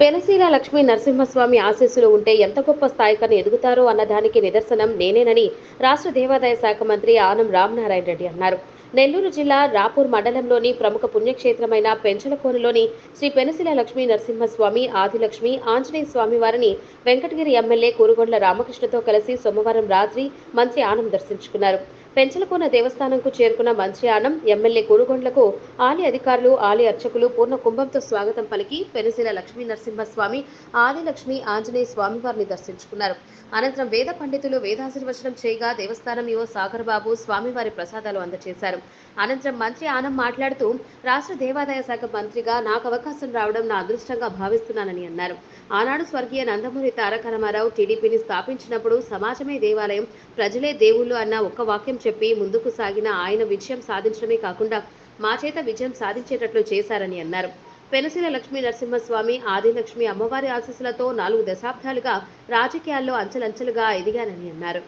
పెనసీల లక్ష్మీ నరసింహస్వామి ఆశీస్సులు ఉంటే ఎంత గొప్ప స్థాయికని ఎదుగుతారో అన్నదానికి నిదర్శనం నేనేనని రాష్ట్ర దేవాదాయ శాఖ మంత్రి ఆనం రామనారాయణ రెడ్డి అన్నారు. నెల్లూరు జిల్లా రాపూర్ మండలంలోని ప్రముఖ పుణ్యక్షేత్రమైన పెంచలకోనలోని శ్రీ పెనసిల లక్ష్మీ నరసింహస్వామి ఆదిలక్ష్మి ఆంజనేయ స్వామి వారిని వెంకటగిరి ఎమ్మెల్యే కూరుగొండ్ల రామకృష్ణతో కలిసి సోమవారం రాత్రి మంత్రి ఆనం దర్శించుకున్నారు. పెంచలకోన దేవస్థానంకు చేరుకున్న మంత్రియానం ఎమ్మెల్యే కురుగొండ్లకు ఆలయ అధికారులు ఆలయ అర్చకులు పూర్ణ కుంభంతో స్వాగతం పలికి పెనసిల లక్ష్మీ నరసింహస్వామి ఆదిలక్ష్మి ఆంజనేయ స్వామివారిని దర్శించుకున్నారు. అనంతరం వేద పండితులు వేదాశీర్వచనం చేయగా దేవస్థానం యువ సాగర్ బాబు స్వామివారి ప్రసాదాలు అందజేశారు అనంతరం మంత్రి ఆనం మాట్లాడుతూ రాష్ట్ర దేవాదాయ శాఖ మంత్రిగా నాకు అవకాశం రావడం నా అదృష్టంగా భావిస్తున్నానని అన్నారు. ఆనాడు స్వర్గీయ నందమూరి తారక రామారావు టీడీపీని స్థాపించినప్పుడు సమాజమే దేవాలయం ప్రజలే దేవుళ్ళు అన్న ఒక్క వాక్యం చెప్పి ముందుకు సాగిన ఆయన విజయం సాధించడమే కాకుండా మా చేత విజయం సాధించేటట్లు చేశారని అన్నారు. పెనసిల లక్ష్మీ నరసింహస్వామి ఆదిలక్ష్మి అమ్మవారి ఆశీస్సులతో నాలుగు దశాబ్దాలుగా రాజకీయాల్లో అంచెలంచెలుగా ఎదిగానని అన్నారు.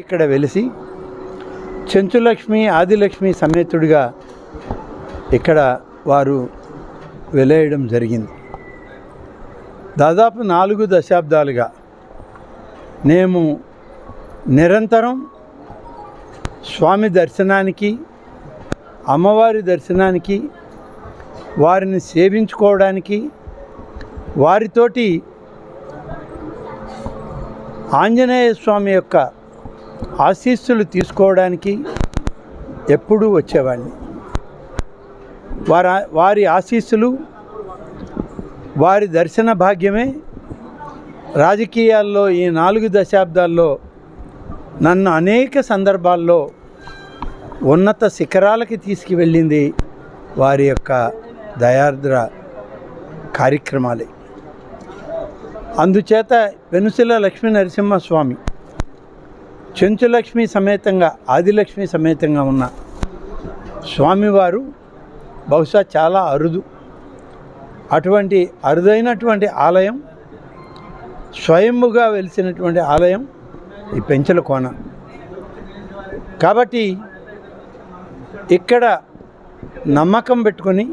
ఇక్కడ వెలిసి చెంచులక్ష్మి ఆదిలక్ష్మి సమేతుడిగా ఇక్కడ వారు వెలేయడం జరిగింది. దాదాపు నాలుగు దశాబ్దాలుగా మేము నిరంతరం స్వామి దర్శనానికి అమ్మవారి దర్శనానికి వారిని సేవించుకోవడానికి వారితోటి ఆంజనేయ స్వామి యొక్క ఆశీస్సులు తీసుకోవడానికి ఎప్పుడూ వచ్చేవాడిని. వారి వారి ఆశీస్సులు వారి దర్శన భాగ్యమే రాజకీయాల్లో ఈ నాలుగు దశాబ్దాల్లో నన్ను అనేక సందర్భాల్లో ఉన్నత శిఖరాలకి తీసుకువెళ్ళింది వారి యొక్క దయార్ద్ర కార్యక్రమాలే. అందుచేత పెనుసిల లక్ష్మీ నరసింహస్వామి చెంచులక్ష్మి సమేతంగా ఆదిలక్ష్మి సమేతంగా ఉన్న స్వామివారు బహుశా చాలా అరుదు. అటువంటి అరుదైనటువంటి ఆలయం స్వయంగా వెలిసినటువంటి ఆలయం ఈ పెంచల కోన. కాబట్టి ఇక్కడ నమ్మకం పెట్టుకొని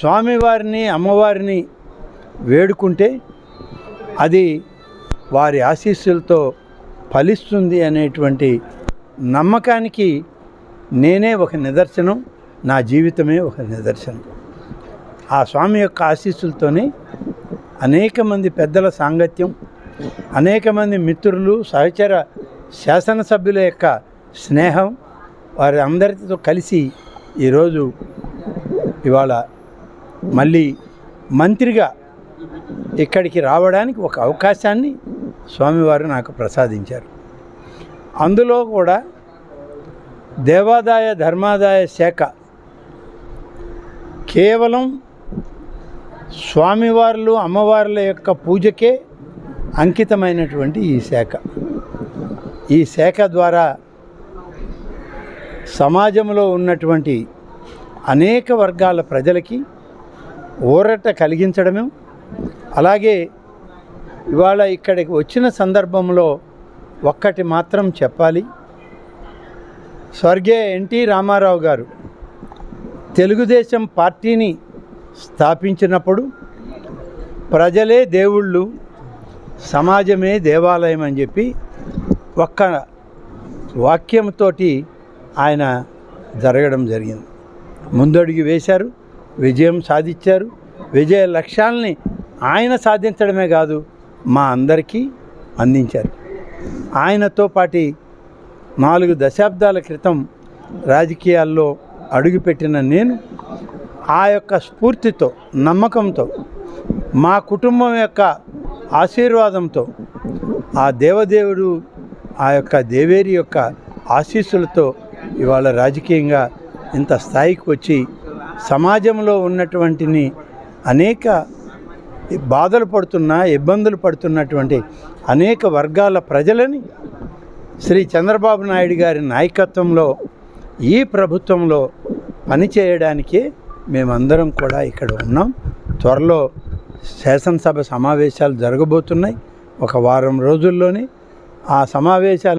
స్వామివారిని అమ్మవారిని వేడుకుంటే అది వారి ఆశీస్సులతో ఫలిస్తుంది అనేటువంటి నమ్మకానికి నేనే ఒక నిదర్శనం నా జీవితమే ఒక నిదర్శనం. ఆ స్వామి యొక్క ఆశీస్సులతోనే అనేక మంది పెద్దల సాంగత్యం అనేక మంది మిత్రులు సహచర శాసనసభ్యుల యొక్క స్నేహం వారి అందరితో కలిసి ఈరోజు ఇవాళ మళ్ళీ మంత్రిగా ఇక్కడికి రావడానికి ఒక అవకాశాన్ని స్వామివారు నాకు ప్రసాదించారు. అందులో కూడా దేవాదాయ ధర్మాదాయ శాఖ కేవలం స్వామివార్లు అమ్మవార్ల యొక్క పూజకే అంకితమైనటువంటి ఈ శాఖ. ఈ శాఖ ద్వారా సమాజంలో ఉన్నటువంటి అనేక వర్గాల ప్రజలకి ఊరట కలిగించడమే అలాగే ఇవాళ ఇక్కడికి వచ్చిన సందర్భంలో ఒక్కటి మాత్రం చెప్పాలి. స్వర్గీయ ఎన్టీ రామారావు గారు తెలుగుదేశం పార్టీని స్థాపించినప్పుడు ప్రజలే దేవుళ్ళు సమాజమే దేవాలయం అని చెప్పి ఒక్క వాక్యంతో ఆయన జరగడం జరిగింది. ముందడుగు వేశారు విజయం సాధించారు విజయ లక్ష్యాల్ని ఆయన సాధించడమే కాదు మా అందరికీ అందించారు. ఆయనతో పాటి నాలుగు దశాబ్దాల క్రితం రాజకీయాల్లో అడుగుపెట్టిన నేను ఆ యొక్క స్ఫూర్తితో నమ్మకంతో మా కుటుంబం యొక్క ఆశీర్వాదంతో ఆ దేవదేవుడు ఆ యొక్క దేవేరి యొక్క ఆశీస్సులతో ఇవాళ రాజకీయంగా ఇంత స్థాయికి వచ్చి సమాజంలో ఉన్నటువంటిని అనేక బాధలు పడుతున్న ఇబ్బందులు పడుతున్నటువంటి అనేక వర్గాల ప్రజలని శ్రీ చంద్రబాబు నాయుడు గారి నాయకత్వంలో ఈ ప్రభుత్వంలో పనిచేయడానికి మేమందరం కూడా ఇక్కడ ఉన్నాం. త్వరలో శాసనసభ సమావేశాలు జరగబోతున్నాయి. ఒక వారం రోజుల్లోనే ఆ సమావేశాలు